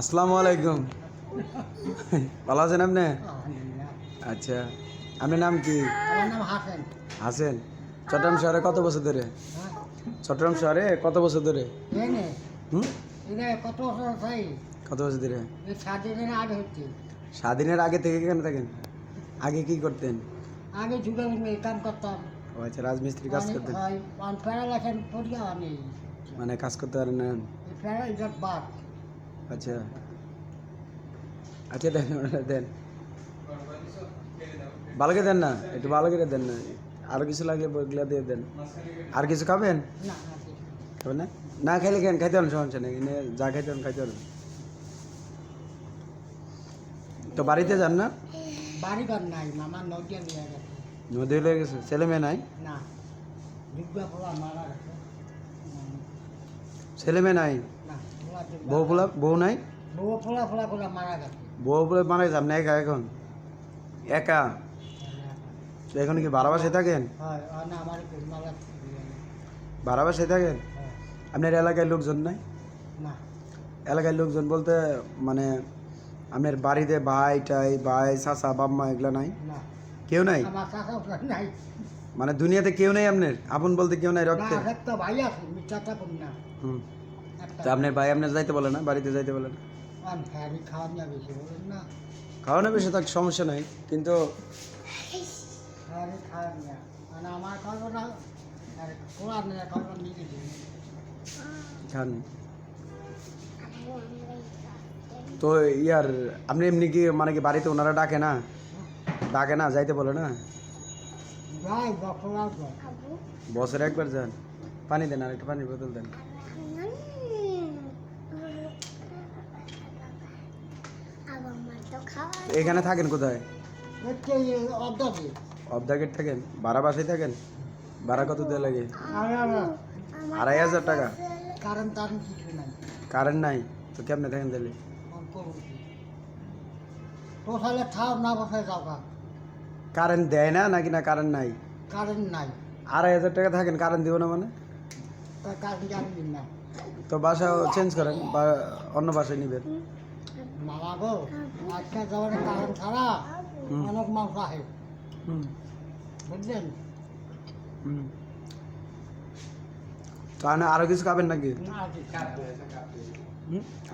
আসসালামু আলাইকুম। ভালো আছেন আপনি? আচ্ছা আপনার নাম কি? হাসেন। চট্টগ্রাম শহরে কত বছর ধরে? হ্যাঁ। চট্টগ্রাম শহরে কত বছর ধরে? কত বছর ধরে? স্বাধীনের আগে থেকে কেন থাকেন? আগে কি করতেন? আগে যুগে কাম করতাম। ও আচ্ছা রাজমিস্ত্রি কাজ করতেন? মানে কাজ করতে পারেন না? আচ্ছা। আচ্ছা দেন দেন। ভালো করে দেন না একটু ভালো করে দেন না। আরও কিছু লাগলে বইগুলা দিয়ে দেন। আর কিছু খাবেন? না না ঠিক। খাবেন না? না খাইলে কেন? খাইতে পারেন সমস্যা নেই। যা খাইতে পারেন খাইতে পারেন। তো বাড়িতে যান না? বাড়ি ঘর নাই মামা নদিয়া নিয়ে গেছে। নদী হয়ে গেছে? ছেলে মেয়ে নাই? না। ছেলে মেয়ে নাই? না। বউ পোলা বউ নাই? বউ পোলা পোলা পোলা মারা গেছে। বউ পোলা মারা গেছে আপনি একা এখন? একা? এখন কি ভাড়া বাসায় থাকেন ভাড়া বাসায় থাকেন? আপনার এলাকায় লোকজন নাই? না। এলাকায় লোকজন বলতে মানে আপনার বাড়িতে ভাই টাই ভাই চাচা বাম্মা এগুলো নাই? কেউ নাই? চাষা মানে দুনিয়াতে কেউ নাই আপনার? আপন বলতে কেউ নাই রক্তে? ভাই আছে হুম। তো আপনার ভাই আপনার যাইতে বলে না? বাড়িতে যাইতে বলে না? খাওয়া বলেন না। খাওয়ানো বেশি থাক সমস্যা নাই কিন্তু মানে খান। তো ইয়ার আপনি এমনি কি মানে কি বাড়িতে ওনারা ডাকে না? ডাকে না যাইতে বলে না? বছরে একবার যান। পানি দেন আর একটু পানির বোতল দেন তো এখানে থাকেন কোথায়? অবদা গেট থাকেন? ভাড়া বাসায় থাকেন? ভাড়া কত দেওয়া লাগে? আড়াই হাজার। টাকা? কারণ তার কিছু নাই। কারেন্ট নাই? তো কেমনে থাকেন তাহলে? কারেন্ট দেয় না নাকি না কারেন্ট নাই? কারেন্ট নাই। আড়াই হাজার টাকা থাকেন কারেন্ট দিব না মানে? তো বাসা চেঞ্জ করেন বা অন্য বাসায় নেবেন। মামা গো আজকে যাওয়ার কারেন্ট ছাড়া অনেক আহে বুঝলেন? আরও কিছু খাবেন নাকি?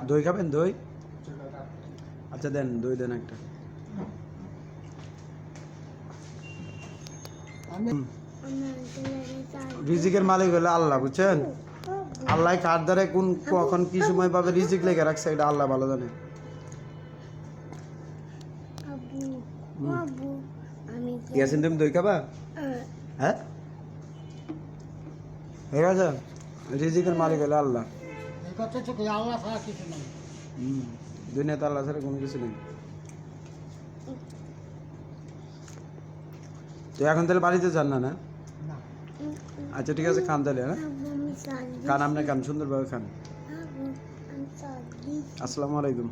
দই খাবেন দই? আচ্ছা দেন দই দেন একটা। রিজিকের মালিক হলো আল্লাহ বুঝছেন? আল্লাহ কার দ্বারা কোন কখন কি সময় পাবে রিজিক লেগে রাখছে এটা আল্লাহ ভালো জানে। ইয়াসিন তুমি দই খাবা? হ্যাঁ? ঠিক আছে। রিজিকের মালিক হলো আল্লাহ। আল্লাহ ছাড়া কিছু নেই হুম দুনিয়াতে আল্লাহ ছাড়া কোনো কিছু নেই। তো এখন তাহলে বাড়িতে যান না না? আচ্ছা ঠিক আছে খান তাহলে হ্যাঁ? খান আপনি খান সুন্দরভাবে খান। আসসালামু আলাইকুম।